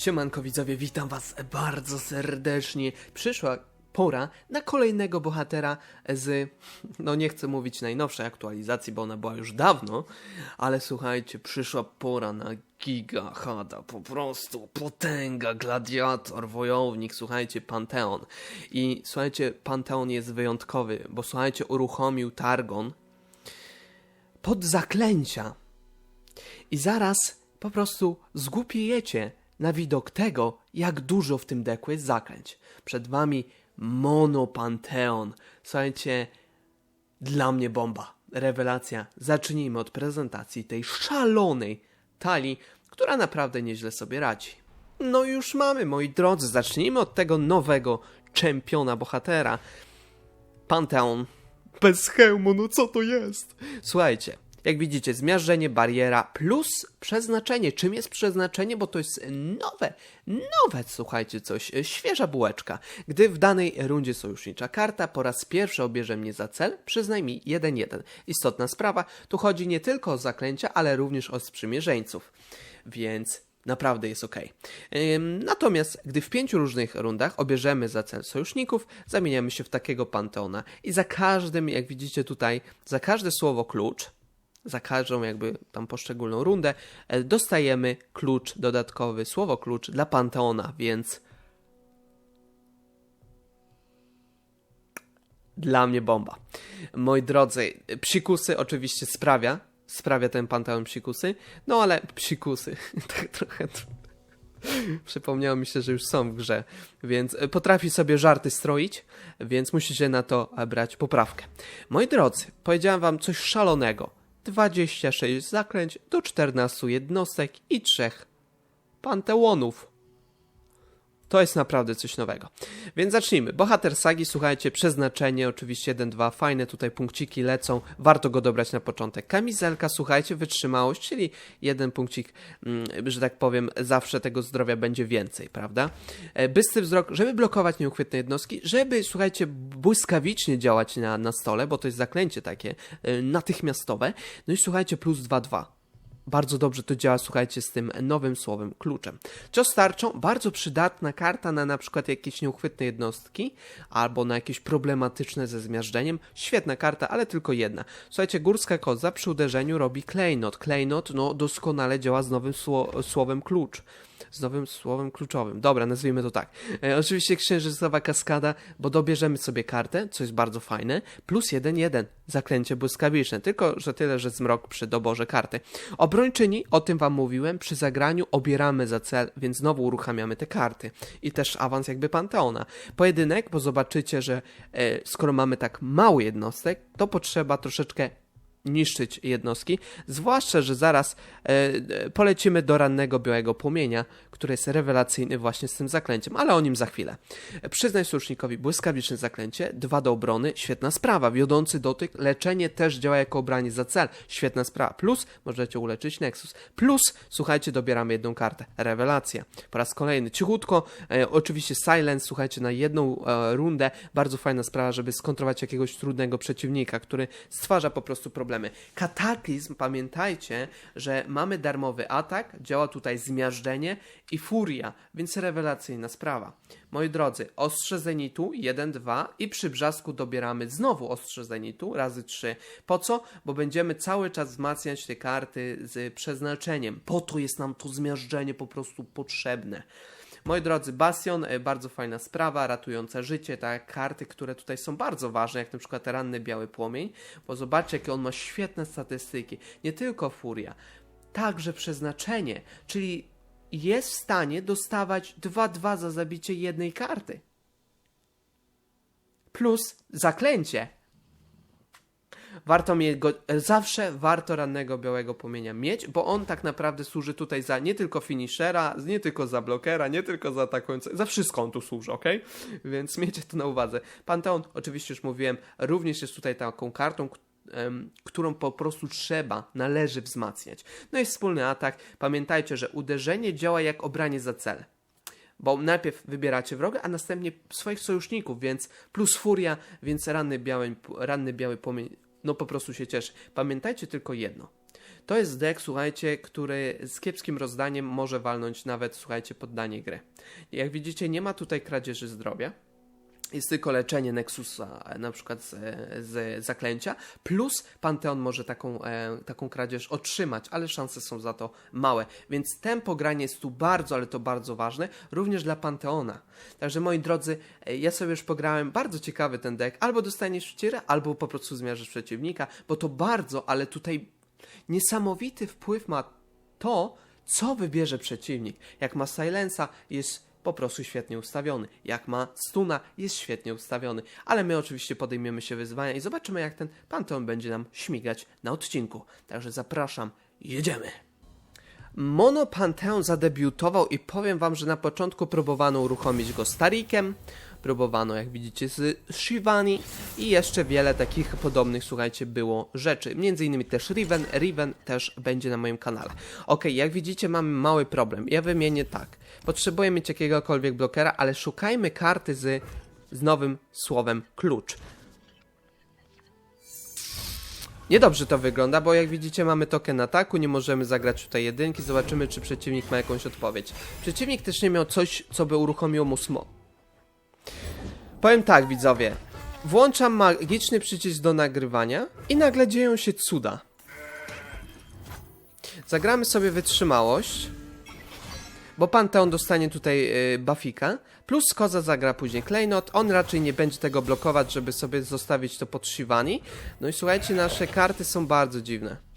Siemanko widzowie, witam was bardzo serdecznie. Przyszła pora na kolejnego bohatera z, no nie chcę mówić najnowszej aktualizacji, bo ona była już dawno, ale słuchajcie, przyszła pora na giga hada, po prostu potęga, gladiator, wojownik, słuchajcie, Panteon. I słuchajcie, Panteon jest wyjątkowy, bo słuchajcie, uruchomił Targon pod zaklęcia. I zaraz po prostu zgłupiejecie na widok tego, jak dużo w tym deku jest zaklęć. Przed wami Monopanteon. Słuchajcie, dla mnie bomba. Rewelacja. Zacznijmy od prezentacji tej szalonej talii, która naprawdę nieźle sobie radzi. No już mamy, moi drodzy, zacznijmy od tego nowego czempiona bohatera. Panteon. Bez hełmu, no co to jest? Słuchajcie, jak widzicie, zmiażdżenie, bariera plus przeznaczenie. Czym jest przeznaczenie? Bo to jest nowe, nowe, słuchajcie, coś, e, świeża bułeczka. Gdy w danej rundzie sojusznicza karta po raz pierwszy obierze mnie za cel, przyznaj mi 1-1. Istotna sprawa, tu chodzi nie tylko o zaklęcia, ale również o sprzymierzeńców. Więc naprawdę jest ok. Natomiast gdy w pięciu różnych rundach obierzemy za cel sojuszników, zamieniamy się w takiego panteona i za każdym, jak widzicie tutaj, za każde słowo klucz, za każdą jakby tam poszczególną rundę e, dostajemy klucz dodatkowy, słowo klucz dla Panteona, więc dla mnie bomba. Moi drodzy, psikusy oczywiście sprawia, sprawia ten Panteon psikusy, no ale psikusy, tak trochę... Przypomniało mi się, że już są w grze, więc potrafi sobie żarty stroić, więc musicie na to brać poprawkę. Moi drodzy, powiedziałem wam coś szalonego. 26 zaklęć do 14 jednostek i 3 panteonów. To jest naprawdę coś nowego. Więc zacznijmy. Bohater sagi, słuchajcie, przeznaczenie, oczywiście 1-2, fajne tutaj punkciki lecą, warto go dobrać na początek. Kamizelka, słuchajcie, wytrzymałość, czyli jeden punkcik, mm, że tak powiem, zawsze tego zdrowia będzie więcej, prawda? E, bystry wzrok, żeby blokować nieuchwytne jednostki, żeby, słuchajcie, błyskawicznie działać na, na stole, bo to jest zaklęcie takie e, natychmiastowe. No i słuchajcie, plus 2-2 bardzo dobrze to działa, słuchajcie, z tym nowym słowem kluczem. Cios tarczą, bardzo przydatna karta na na przykład jakieś nieuchwytne jednostki, albo na jakieś problematyczne ze zmiażdżeniem. Świetna karta, ale tylko jedna. Słuchajcie, górska koza przy uderzeniu robi klejnot. Klejnot, no, doskonale działa z nowym sło słowem klucz z nowym słowem kluczowym. Dobra, nazwijmy to tak. E, oczywiście księżycowa kaskada, bo dobierzemy sobie kartę, co jest bardzo fajne, plus 1-1, zaklęcie błyskawiczne, tylko że tyle, że zmrok przy doborze karty. Obrończyni, o tym wam mówiłem, przy zagraniu obieramy za cel, więc znowu uruchamiamy te karty. I też awans jakby Panteona. Pojedynek, bo zobaczycie, że e, skoro mamy tak mało jednostek, to potrzeba troszeczkę niszczyć jednostki, zwłaszcza, że zaraz e, polecimy do rannego białego płomienia, który jest rewelacyjny właśnie z tym zaklęciem, ale o nim za chwilę. Przyznaj słusznikowi błyskawiczne zaklęcie, dwa do obrony, świetna sprawa, wiodący dotyk, leczenie też działa jako obranie za cel, świetna sprawa, plus możecie uleczyć Nexus, plus słuchajcie, dobieramy jedną kartę, rewelacja, po raz kolejny, cichutko, e, oczywiście Silence, słuchajcie, na jedną e, rundę, bardzo fajna sprawa, żeby skontrować jakiegoś trudnego przeciwnika, który stwarza po prostu problemy problemy. Kataklizm, pamiętajcie, że mamy darmowy atak, działa tutaj zmiażdżenie i furia, więc rewelacyjna sprawa. Moi drodzy, ostrze zenitu 1, 2 i przy brzasku dobieramy znowu ostrze zenitu razy 3. Po co? Bo będziemy cały czas wzmacniać te karty z przeznaczeniem. Po to jest nam to zmiażdżenie po prostu potrzebne. Moi drodzy, Bastion, e, bardzo fajna sprawa, ratująca życie, tak, karty, które tutaj są bardzo ważne, jak na przykład ranny biały płomień, bo zobaczcie, jakie on ma świetne statystyki. Nie tylko furia, także przeznaczenie, czyli jest w stanie dostawać 2-2 za zabicie jednej karty. Plus zaklęcie warto mieć go, zawsze warto rannego białego płomienia mieć, bo on tak naprawdę służy tutaj za nie tylko finishera, nie tylko za blokera, nie tylko za atakującego, za wszystko on tu służy, ok? Więc miejcie to na uwadze. Panteon, oczywiście już mówiłem, również jest tutaj taką kartą, którą po prostu trzeba, należy wzmacniać. No i wspólny atak. Pamiętajcie, że uderzenie działa jak obranie za cel bo najpierw wybieracie wroga, a następnie swoich sojuszników, więc plus furia, więc ranny biały, ranny biały płomień no po prostu się cieszy. Pamiętajcie tylko jedno. To jest deck, słuchajcie, który z kiepskim rozdaniem może walnąć nawet, słuchajcie, poddanie gry. Jak widzicie, nie ma tutaj kradzieży zdrowia. Jest tylko leczenie Nexusa, na przykład z, z zaklęcia, plus Panteon może taką, e, taką kradzież otrzymać, ale szanse są za to małe. Więc tempo grania jest tu bardzo, ale to bardzo ważne, również dla Panteona. Także moi drodzy, e, ja sobie już pograłem, bardzo ciekawy ten deck, albo dostaniesz ścierę, albo po prostu zmierzysz przeciwnika, bo to bardzo, ale tutaj niesamowity wpływ ma to, co wybierze przeciwnik. Jak ma Silensa, jest po prostu świetnie ustawiony. Jak ma Stuna, jest świetnie ustawiony. Ale my oczywiście podejmiemy się wyzwania i zobaczymy, jak ten Panteon będzie nam śmigać na odcinku. Także zapraszam, jedziemy! Mono Pantheon zadebiutował i powiem wam, że na początku próbowano uruchomić go Starikiem, próbowano jak widzicie z Shivani i jeszcze wiele takich podobnych, słuchajcie, było rzeczy. Między innymi też Riven, Riven też będzie na moim kanale. Ok, jak widzicie mamy mały problem. Ja wymienię tak. Potrzebuję mieć jakiegokolwiek blokera, ale szukajmy karty z, z nowym słowem klucz. Niedobrze to wygląda, bo jak widzicie mamy token ataku, nie możemy zagrać tutaj jedynki, zobaczymy czy przeciwnik ma jakąś odpowiedź. Przeciwnik też nie miał coś, co by uruchomiło mu smo. Powiem tak widzowie, włączam magiczny przycisk do nagrywania i nagle dzieją się cuda. Zagramy sobie wytrzymałość, bo Panteon dostanie tutaj y, buffika, plus Koza zagra później Klejnot, on raczej nie będzie tego blokować, żeby sobie zostawić to pod Shivani. No i słuchajcie, nasze karty są bardzo dziwne.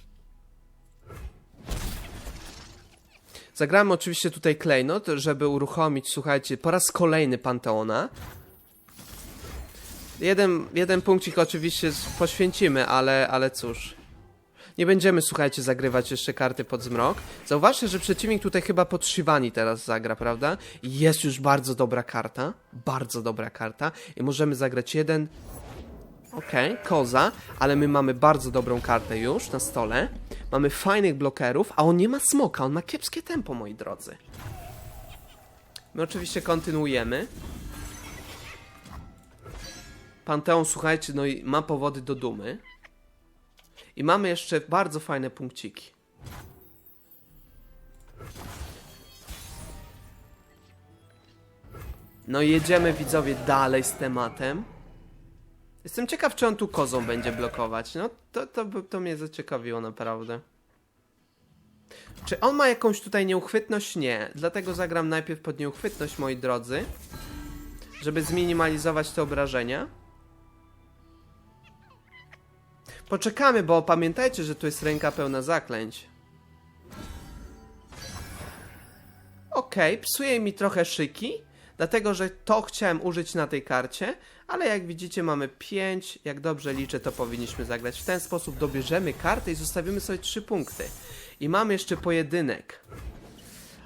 Zagramy oczywiście tutaj Klejnot, żeby uruchomić, słuchajcie, po raz kolejny Panteona. Jeden, jeden punkcik oczywiście poświęcimy, ale, ale cóż. Nie będziemy, słuchajcie, zagrywać jeszcze karty pod zmrok. Zauważcie, że przeciwnik tutaj chyba pod Shivani teraz zagra, prawda? Jest już bardzo dobra karta. Bardzo dobra karta. I możemy zagrać jeden... Okej, okay, koza, ale my mamy bardzo dobrą kartę już na stole. Mamy fajnych blokerów, a on nie ma smoka, on ma kiepskie tempo, moi drodzy. My oczywiście kontynuujemy. Panteon, słuchajcie, no i ma powody do dumy. I mamy jeszcze bardzo fajne punkciki. No i jedziemy widzowie dalej z tematem. Jestem ciekaw, czy on tu kozą będzie blokować. No to, to, to mnie zaciekawiło naprawdę. Czy on ma jakąś tutaj nieuchwytność? Nie. Dlatego zagram najpierw pod nieuchwytność, moi drodzy. Żeby zminimalizować te obrażenia. Poczekamy, bo pamiętajcie, że tu jest ręka pełna zaklęć. Okej, okay, psuje mi trochę szyki, dlatego że to chciałem użyć na tej karcie, ale jak widzicie mamy 5, jak dobrze liczę to powinniśmy zagrać. W ten sposób dobierzemy kartę i zostawimy sobie 3 punkty. I mamy jeszcze pojedynek.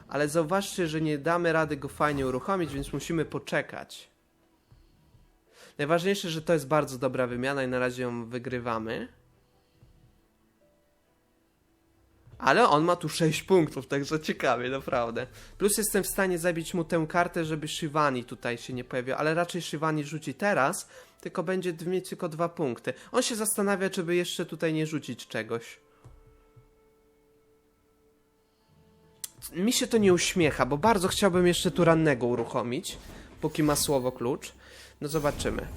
Ale zauważcie, że nie damy rady go fajnie uruchomić, więc musimy poczekać. Najważniejsze, że to jest bardzo dobra wymiana i na razie ją wygrywamy. Ale on ma tu 6 punktów, także ciekawie, naprawdę. Plus jestem w stanie zabić mu tę kartę, żeby Shivani tutaj się nie pojawił, ale raczej Shivani rzuci teraz, tylko będzie mieć tylko dwa punkty. On się zastanawia, czy by jeszcze tutaj nie rzucić czegoś. Mi się to nie uśmiecha, bo bardzo chciałbym jeszcze tu rannego uruchomić, póki ma słowo klucz. No zobaczymy.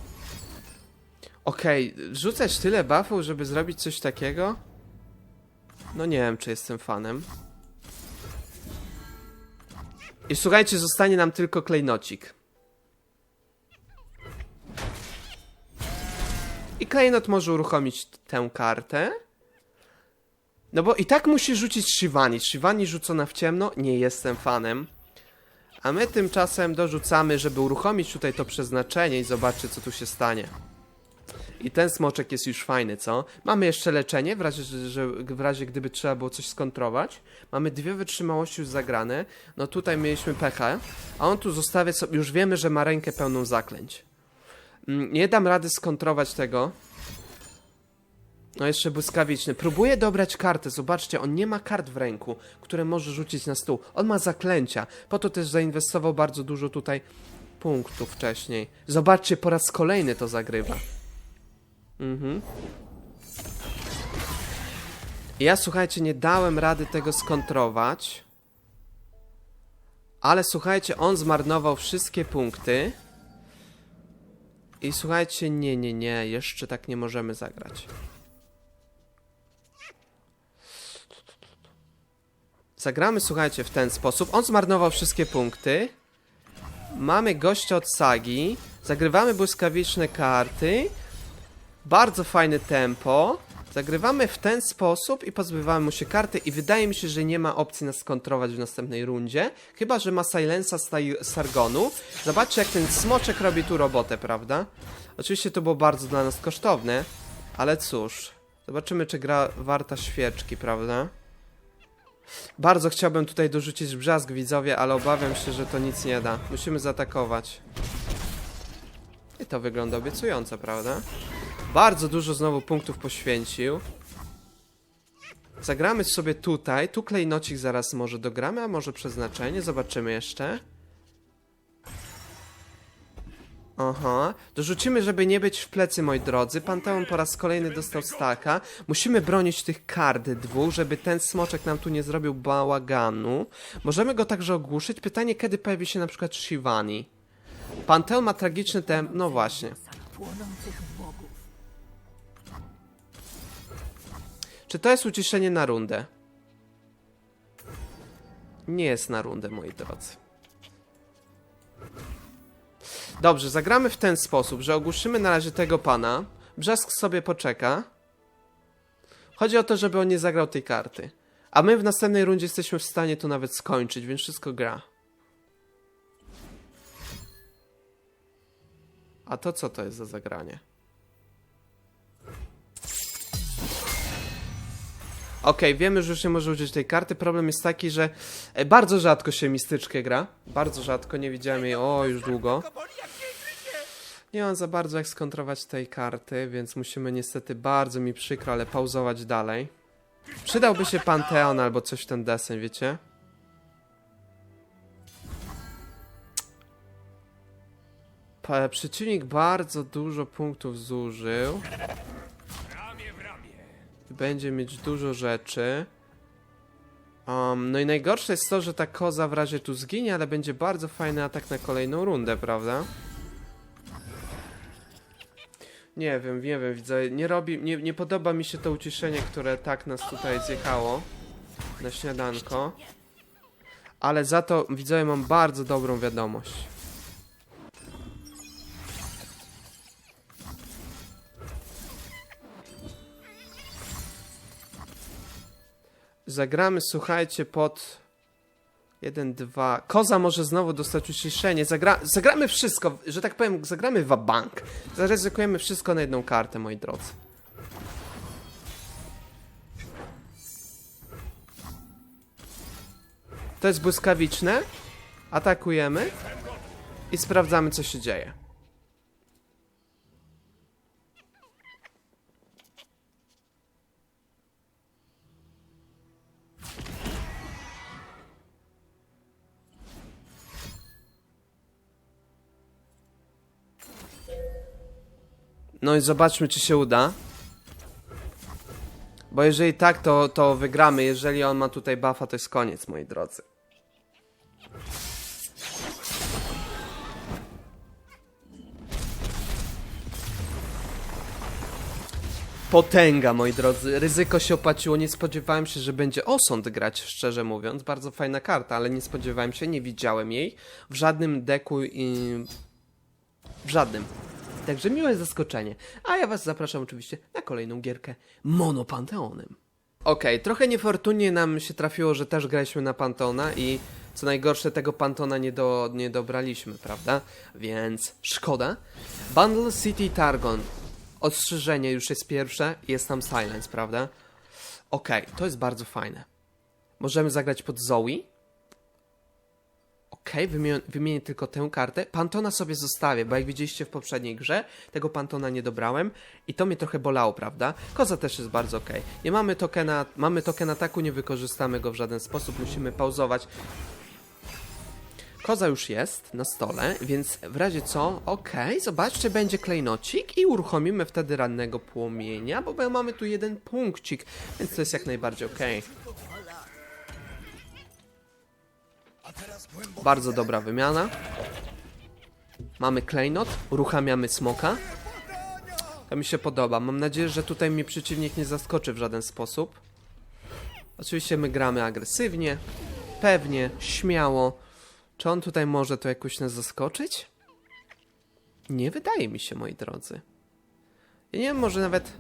Okej, okay, rzucać tyle buffów, żeby zrobić coś takiego? No nie wiem, czy jestem fanem. I słuchajcie, zostanie nam tylko klejnocik. I klejnot może uruchomić tę kartę. No bo i tak musi rzucić Shivani. Shivani rzucona w ciemno, nie jestem fanem. A my tymczasem dorzucamy, żeby uruchomić tutaj to przeznaczenie i zobaczyć, co tu się stanie. I ten smoczek jest już fajny, co? Mamy jeszcze leczenie, w razie, że, w razie gdyby trzeba było coś skontrować. Mamy dwie wytrzymałości już zagrane. No tutaj mieliśmy pecha. A on tu zostawia sobie, już wiemy, że ma rękę pełną zaklęć. Mm, nie dam rady skontrować tego. No jeszcze błyskawiczny. Próbuję dobrać kartę. Zobaczcie, on nie ma kart w ręku, które może rzucić na stół. On ma zaklęcia. Po to też zainwestował bardzo dużo tutaj punktów wcześniej. Zobaczcie, po raz kolejny to zagrywa. Mhm. Ja słuchajcie, nie dałem rady tego skontrować. Ale słuchajcie, on zmarnował wszystkie punkty. I słuchajcie, nie, nie, nie, jeszcze tak nie możemy zagrać. Zagramy, słuchajcie, w ten sposób. On zmarnował wszystkie punkty. Mamy gościa od sagi. Zagrywamy błyskawiczne karty. Bardzo fajne tempo. Zagrywamy w ten sposób i pozbywamy mu się karty i wydaje mi się, że nie ma opcji nas skontrować w następnej rundzie. Chyba, że ma Silensa Sargonu. Zobaczcie, jak ten smoczek robi tu robotę, prawda? Oczywiście to było bardzo dla nas kosztowne, ale cóż. Zobaczymy, czy gra warta świeczki, prawda? Bardzo chciałbym tutaj dorzucić brzask widzowie, ale obawiam się, że to nic nie da. Musimy zaatakować. I to wygląda obiecująco, prawda? Bardzo dużo znowu punktów poświęcił. Zagramy sobie tutaj. Tu klejnocik zaraz może dogramy, a może przeznaczenie. Zobaczymy jeszcze. Aha. Dorzucimy, żeby nie być w plecy, moi drodzy. Panteon po raz kolejny dostał staka. Musimy bronić tych kart dwóch, żeby ten smoczek nam tu nie zrobił bałaganu. Możemy go także ogłuszyć. Pytanie, kiedy pojawi się na przykład Shivani. Panteon ma tragiczny temp... No właśnie. płonących Czy to jest uciszenie na rundę? Nie jest na rundę, moi drodzy. Dobrze, zagramy w ten sposób, że ogłuszymy na razie tego pana. Brzask sobie poczeka. Chodzi o to, żeby on nie zagrał tej karty. A my w następnej rundzie jesteśmy w stanie to nawet skończyć, więc wszystko gra. A to co to jest za zagranie? Okej, wiemy, że już nie może użyć tej karty. Problem jest taki, że e, bardzo rzadko się mistyczkę gra. Bardzo rzadko, nie widziałem jej o już długo. Nie mam za bardzo jak skontrować tej karty, więc musimy niestety bardzo mi przykro, ale pauzować dalej. Przydałby się Panteon albo coś w ten deseń, wiecie? Pa, przeciwnik bardzo dużo punktów zużył. Będzie mieć dużo rzeczy. Um, no i najgorsze jest to, że ta koza w razie tu zginie, ale będzie bardzo fajny atak na kolejną rundę, prawda? Nie wiem, nie wiem, widzę, nie robi, nie, nie podoba mi się to uciszenie, które tak nas tutaj zjechało na śniadanko. Ale za to, widzę, mam bardzo dobrą wiadomość. Zagramy, słuchajcie, pod 1, 2. Koza może znowu dostać uciszenie. Zagra... Zagramy wszystko, że tak powiem, zagramy w bank. Zaryzykujemy wszystko na jedną kartę, moi drodzy. To jest błyskawiczne. Atakujemy. I sprawdzamy, co się dzieje. No i zobaczmy, czy się uda. Bo jeżeli tak, to, to wygramy. Jeżeli on ma tutaj buffa, to jest koniec, moi drodzy. Potęga, moi drodzy. Ryzyko się opłaciło. Nie spodziewałem się, że będzie osąd grać, szczerze mówiąc. Bardzo fajna karta, ale nie spodziewałem się, nie widziałem jej w żadnym deku i w żadnym. Także miłe zaskoczenie. A ja was zapraszam oczywiście na kolejną gierkę Monopanteonem. Okej, trochę niefortunnie nam się trafiło, że też graliśmy na Pantona i co najgorsze tego Pantona nie, do, nie dobraliśmy, prawda? Więc szkoda. Bundle City Targon. Ostrzeżenie już jest pierwsze, jest tam Silence, prawda? Okej, to jest bardzo fajne. Możemy zagrać pod Zoe. Okej, wymienię, wymienię tylko tę kartę. Pantona sobie zostawię, bo jak widzieliście w poprzedniej grze, tego Pantona nie dobrałem i to mnie trochę bolało, prawda? Koza też jest bardzo okej. Nie mamy tokena, mamy token ataku, nie wykorzystamy go w żaden sposób, musimy pauzować. Koza już jest na stole, więc w razie co, okej, zobaczcie, będzie klejnocik i uruchomimy wtedy rannego płomienia, bo mamy tu jeden punkcik, więc to jest jak najbardziej okej. Bardzo dobra wymiana. Mamy klejnot, uruchamiamy smoka. To mi się podoba. Mam nadzieję, że tutaj mnie przeciwnik nie zaskoczy w żaden sposób. Oczywiście my gramy agresywnie, pewnie, śmiało. Czy on tutaj może to jakoś nas zaskoczyć? Nie wydaje mi się, moi drodzy. Ja nie wiem, może nawet...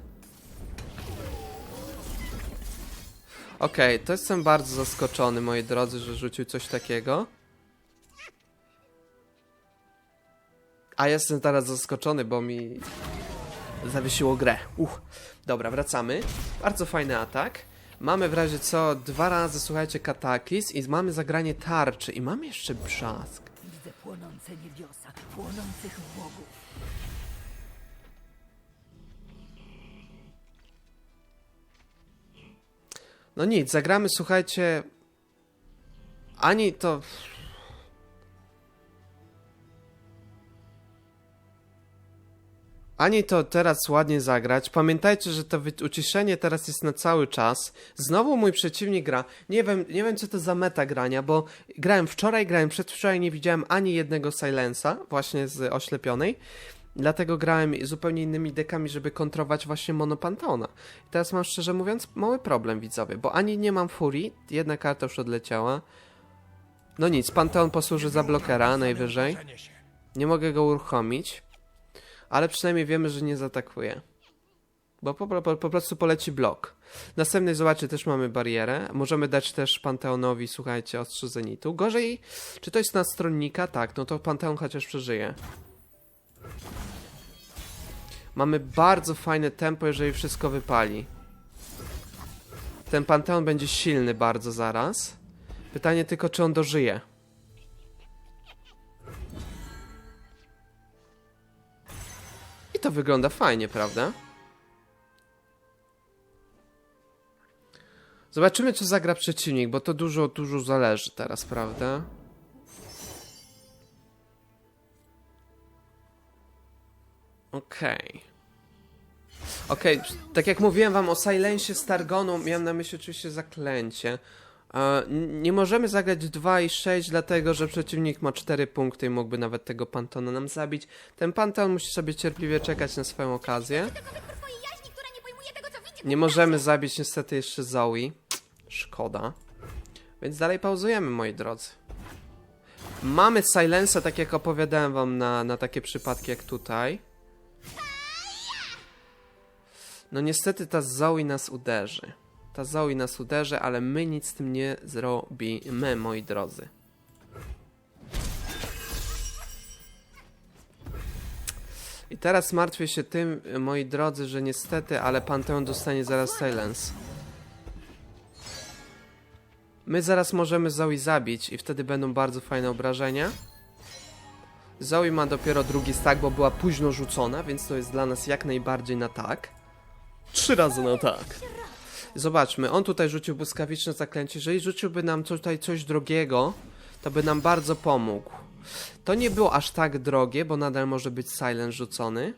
Okej, to jestem bardzo zaskoczony, moi drodzy, że rzucił coś takiego. A jestem teraz zaskoczony, bo mi zawiesiło grę. Uch. Dobra, wracamy. Bardzo fajny atak. Mamy w razie co dwa razy, słuchajcie, kataklizm i mamy zagranie tarczy i mamy jeszcze brzask. Widzę płonące niebiosa, płonących bogów. No nic, zagramy, słuchajcie. Ani to. Ani to teraz ładnie zagrać. Pamiętajcie, że to uciszenie teraz jest na cały czas. Znowu mój przeciwnik gra. Nie wiem, nie wiem co to za meta grania, bo grałem wczoraj, grałem przedwczoraj, nie widziałem ani jednego silensa, właśnie z oślepionej. Dlatego grałem zupełnie innymi dekami, żeby kontrować właśnie Monopanteona. I teraz mam szczerze mówiąc mały problem widzowie, bo ani nie mam furii, jedna karta już odleciała. No nic, Panteon posłuży za blokera najwyżej. Nie mogę go uruchomić, ale przynajmniej wiemy, że nie zaatakuje. Bo po, po, po prostu poleci blok. Następnej zobaczy też mamy barierę. Możemy dać też Panteonowi, słuchajcie, ostrze zenitu. Gorzej, czy to jest na stronnika? Tak, no to Panteon chociaż przeżyje. Mamy bardzo fajne tempo, jeżeli wszystko wypali. Ten Panteon będzie silny bardzo zaraz. Pytanie tylko, czy on dożyje. To wygląda fajnie, prawda? Zobaczymy, co zagra przeciwnik, bo to dużo, dużo zależy teraz, prawda? Okej. Okej, tak jak mówiłem wam o Silencie Stargonu, miałem na myśli oczywiście zaklęcie. Nie możemy zagrać 2 i 6, dlatego że przeciwnik ma 4 punkty i mógłby nawet tego Pantona nam zabić. Ten Panton musi sobie cierpliwie czekać na swoją okazję. Nie możemy zabić niestety jeszcze Zoe. Szkoda. Więc dalej pauzujemy, moi drodzy. Mamy Silensa, tak jak opowiadałem wam na, na takie przypadki jak tutaj. No niestety ta Zoe nas uderzy. Ta Zoe nas uderzy, ale my nic z tym nie zrobimy, moi drodzy. I teraz martwię się tym, moi drodzy, że niestety, ale Panteon dostanie zaraz Silence. My zaraz możemy Zoe zabić i wtedy będą bardzo fajne obrażenia. Zoe ma dopiero drugi stack, bo była późno rzucona, więc to jest dla nas jak najbardziej na tak. Trzy razy na tak. Zobaczmy, on tutaj rzucił błyskawiczne zaklęcie. Jeżeli rzuciłby nam tutaj coś drogiego, to by nam bardzo pomógł. To nie było aż tak drogie, bo nadal może być silent rzucony.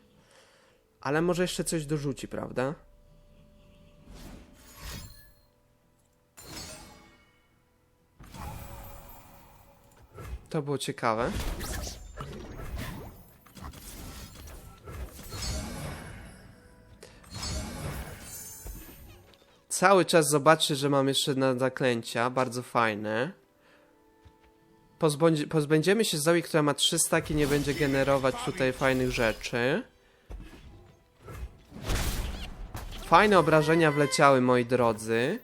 Ale może jeszcze coś dorzuci, prawda? To było ciekawe. Cały czas zobaczcie, że mam jeszcze na zaklęcia, bardzo fajne. Pozbędziemy się Zoe, która ma 3 staki, nie będzie generować tutaj fajnych rzeczy. Fajne obrażenia wleciały, moi drodzy.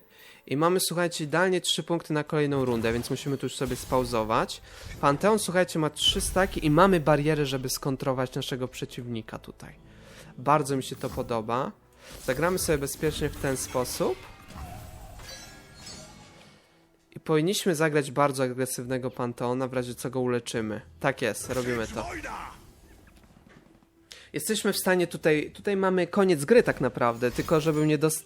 I mamy, słuchajcie, idealnie 3 punkty na kolejną rundę, więc musimy tu już sobie spauzować. Panteon, słuchajcie, ma 3 staki i mamy bariery, żeby skontrować naszego przeciwnika tutaj. Bardzo mi się to podoba. Zagramy sobie bezpiecznie w ten sposób. I powinniśmy zagrać bardzo agresywnego Panteona, w razie co go uleczymy. Tak jest, robimy to. Jesteśmy w stanie tutaj, tutaj mamy koniec gry tak naprawdę, tylko żebym nie dos...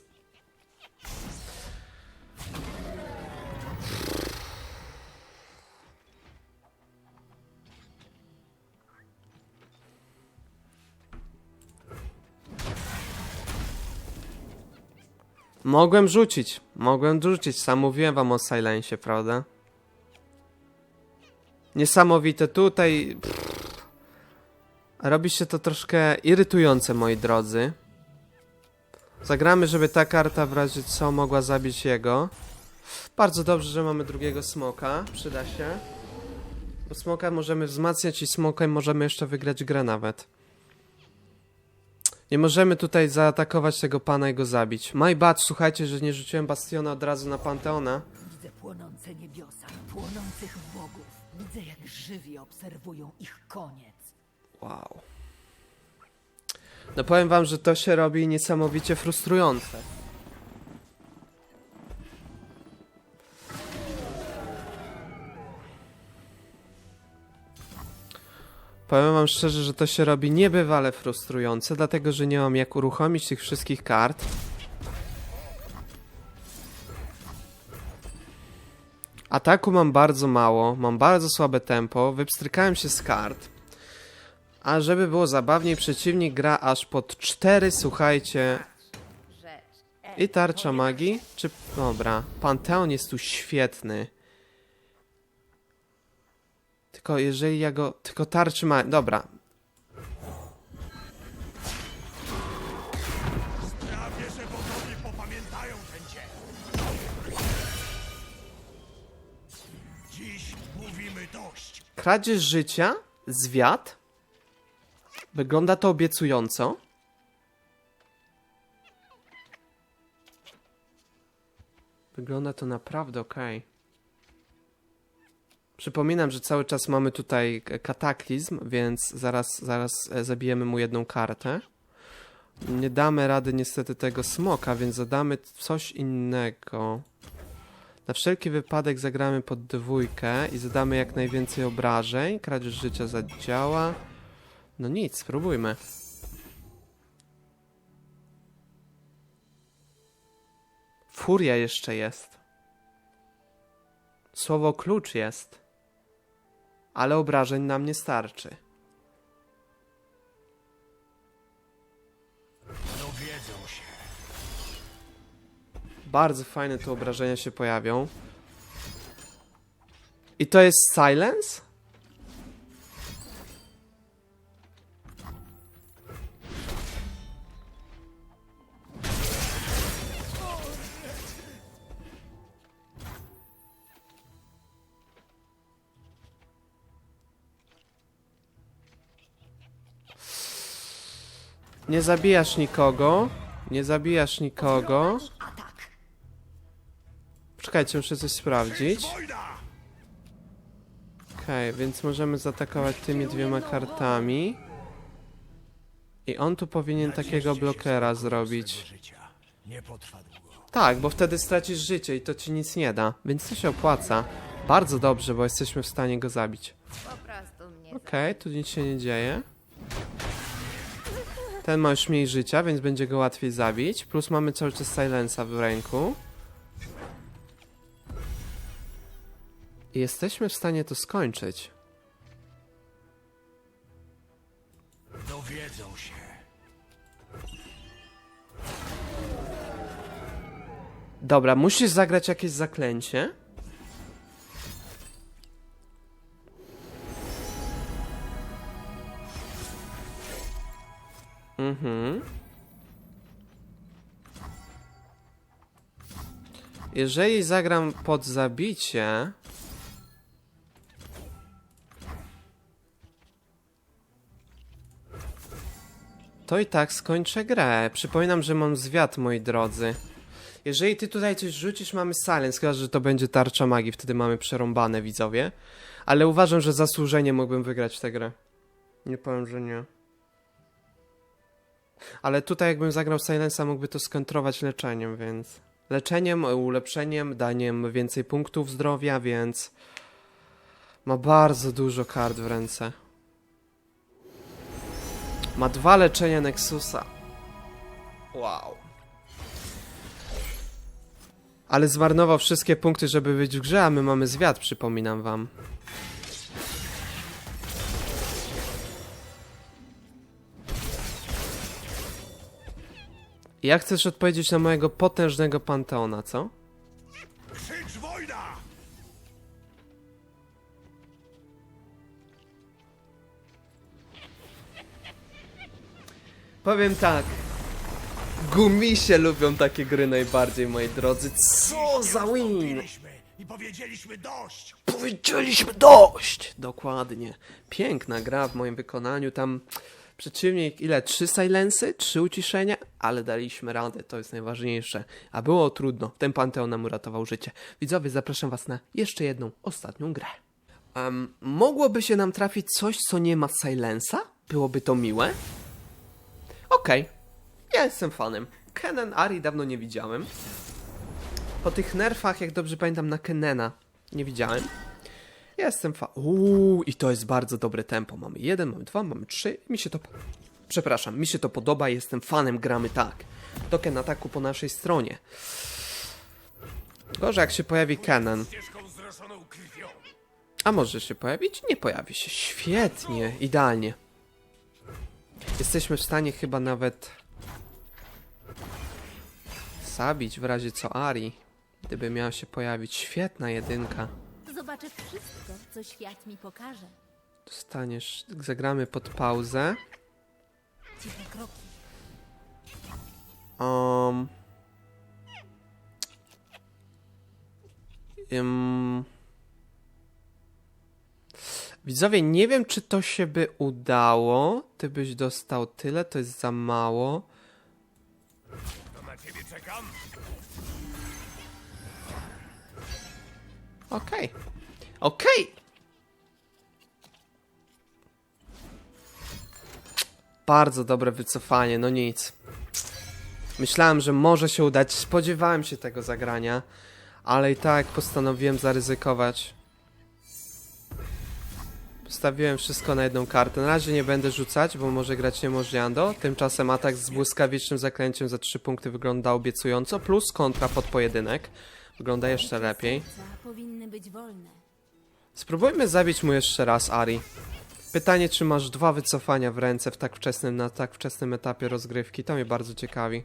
Mogłem rzucić, mogłem rzucić, sam mówiłem wam o Silencie, prawda? Niesamowite tutaj... Pff. Robi się to troszkę irytujące, moi drodzy. Zagramy, żeby ta karta w razie co mogła zabić jego. Bardzo dobrze, że mamy drugiego smoka, przyda się. Bo smoka możemy wzmacniać i smokiem możemy jeszcze wygrać grę nawet. Nie możemy tutaj zaatakować tego pana i go zabić. My bad, słuchajcie, że nie rzuciłem bastiona od razu na Panteona. Widzę płonące niebiosa, płonących bogów. Widzę, jak żywi obserwują ich koniec. Wow. No powiem wam, że to się robi niesamowicie frustrujące. Powiem wam szczerze, że to się robi niebywale frustrujące, dlatego że nie mam jak uruchomić tych wszystkich kart. Ataku mam bardzo mało, mam bardzo słabe tempo, wypstrykałem się z kart. A żeby było zabawniej, przeciwnik gra aż pod 4, słuchajcie. I tarcza magii? Czy. Dobra, Panteon jest tu świetny. Tylko jeżeli ja go. Tylko tarczy ma. Dobra. Prawie, że bogowie popamiętają ten dzień. Dziś mówimy dość. Kradzież życia? Zwiat? Wygląda to obiecująco. Wygląda to naprawdę ok. Przypominam, że cały czas mamy tutaj kataklizm, więc zaraz, zaraz e, zabijemy mu jedną kartę. Nie damy rady niestety tego smoka, więc zadamy coś innego. Na wszelki wypadek zagramy pod dwójkę i zadamy jak najwięcej obrażeń. Kradzież życia zadziała. No nic, spróbujmy. Furia jeszcze jest. Słowo klucz jest. Ale obrażeń nam nie starczy. Bardzo fajne tu obrażenia się pojawią. I to jest silence? Nie zabijasz nikogo. Nie zabijasz nikogo. Czekajcie, muszę coś sprawdzić. Okej, więc możemy zaatakować tymi dwiema kartami. I on tu powinien takiego blokera zrobić. Tak, bo wtedy stracisz życie i to ci nic nie da, więc to się opłaca. Bardzo dobrze, bo jesteśmy w stanie go zabić. Okej, tu nic się nie dzieje. Ten ma już mniej życia, więc będzie go łatwiej zabić. Plus mamy cały czas silensa w ręku. I jesteśmy w stanie to skończyć. Dowiedzą się. Dobra, musisz zagrać jakieś zaklęcie. Mhm. Jeżeli zagram pod zabicie. To i tak skończę grę. Przypominam, że mam zwiat, moi drodzy. Jeżeli ty tutaj coś rzucisz, mamy silence, chyba że to będzie tarcza magii, wtedy mamy przerąbane widzowie. Ale uważam, że zasłużenie mógłbym wygrać tę grę. Nie powiem, że nie. Ale tutaj jakbym zagrał silensa, mógłby to skontrować leczeniem, więc... Leczeniem, ulepszeniem, daniem więcej punktów zdrowia, więc... Ma bardzo dużo kart w ręce. Ma dwa leczenia Nexusa. Wow. Ale zmarnował wszystkie punkty, żeby być w grze, a my mamy zwiat, przypominam wam. Jak chcesz odpowiedzieć na mojego potężnego panteona, co? Krzycz wojna! Powiem tak. Gumisie lubią takie gry najbardziej, moi drodzy. Co za win! I powiedzieliśmy dość! Powiedzieliśmy dość! Dokładnie. Piękna gra w moim wykonaniu. Tam przeciwnik, ile? Trzy silensy? Trzy uciszenia? Ale daliśmy radę, to jest najważniejsze. A było trudno. Ten Panteon nam uratował życie. Widzowie, zapraszam was na jeszcze jedną, ostatnią grę. Um, mogłoby się nam trafić coś, co nie ma silensa? Byłoby to miłe? Okej. Ja jestem fanem. Kennen Ari dawno nie widziałem. Po tych nerfach, jak dobrze pamiętam, na Kenena nie widziałem. Jestem fa... Uuu, i to jest bardzo dobre tempo. Mamy jeden, mamy dwa, mamy trzy. Mi się to... Przepraszam, mi się to podoba, jestem fanem, gramy tak. Token ataku po naszej stronie. Gorzej jak się pojawi Kenan. A może się pojawić? Nie pojawi się. Świetnie, idealnie. Jesteśmy w stanie chyba nawet zabić w razie co Ari, gdyby miała się pojawić. Świetna jedynka. Zobaczę wszystko, co świat mi pokaże. Dostaniesz, zagramy pod pauzę. Ciche kroki. Um, Ym, widzowie, nie wiem, czy to się by udało. Ty byś dostał tyle, to jest za mało. Na ciebie czekam! Okej. Okej! Bardzo dobre wycofanie, no nic. Myślałem, że może się udać. Spodziewałem się tego zagrania, ale i tak postanowiłem zaryzykować. Postawiłem wszystko na jedną kartę. Na razie nie będę rzucać, bo może grać niemożliando. Tymczasem atak z błyskawicznym zaklęciem za 3 punkty wygląda obiecująco, plus kontra pod pojedynek. Wygląda jeszcze lepiej. Powinny być wolne. Spróbujmy zabić mu jeszcze raz, Ari. Pytanie, czy masz dwa wycofania w ręce w tak wczesnym, na tak wczesnym etapie rozgrywki? To mnie bardzo ciekawi.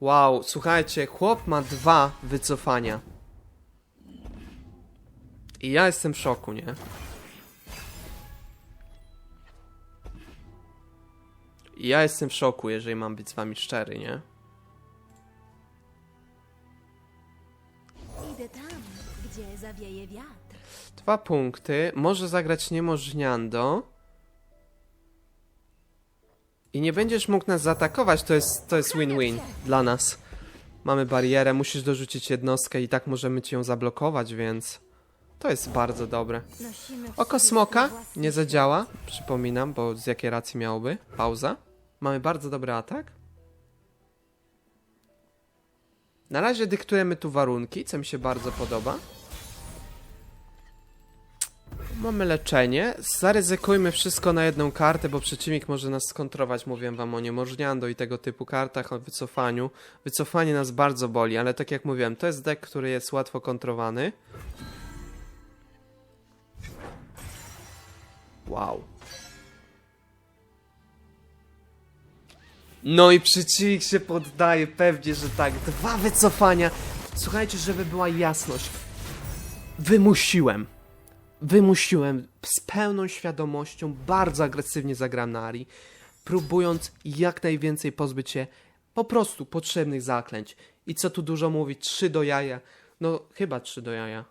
Wow, słuchajcie, chłop ma dwa wycofania. I ja jestem w szoku, nie? I ja jestem w szoku, jeżeli mam być z wami szczery, nie? Tam, gdzie zawieje wiatr. Dwa punkty. Może zagrać niemożniando. I nie będziesz mógł nas zaatakować. To jest to jest win-win dla nas. Mamy barierę, musisz dorzucić jednostkę i tak możemy ci ją zablokować, więc to jest bardzo dobre. Oko smoka nie zadziała, przypominam, bo z jakiej racji miałoby? Pauza. Mamy bardzo dobry atak. Na razie dyktujemy tu warunki, co mi się bardzo podoba. Mamy leczenie. Zaryzykujmy wszystko na jedną kartę, bo przeciwnik może nas skontrować. Mówiłem wam o niemożniando i tego typu kartach, o wycofaniu. Wycofanie nas bardzo boli, ale tak jak mówiłem, to jest deck, który jest łatwo kontrowany. Wow. No i przeciwnik się poddaje, pewnie, że tak. Dwa wycofania. Słuchajcie, żeby była jasność. Wymusiłem. Wymusiłem z pełną świadomością, bardzo agresywnie zagram na Ari, próbując jak najwięcej pozbyć się po prostu potrzebnych zaklęć. I co tu dużo mówić, trzy do jaja. No, chyba trzy do jaja.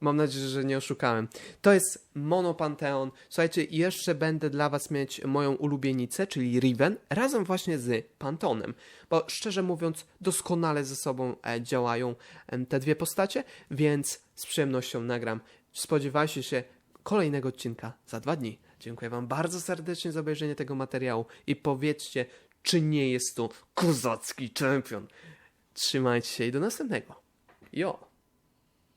Mam nadzieję, że nie oszukałem. To jest Monopanteon. Słuchajcie, jeszcze będę dla was mieć moją ulubienicę, czyli Riven, razem właśnie z Pantonem. Bo szczerze mówiąc, doskonale ze sobą e, działają te dwie postacie, więc z przyjemnością nagram. Spodziewajcie się kolejnego odcinka za dwa dni. Dziękuję wam bardzo serdecznie za obejrzenie tego materiału i powiedzcie, czy nie jest to kozacki czempion. Trzymajcie się i do następnego. Jo!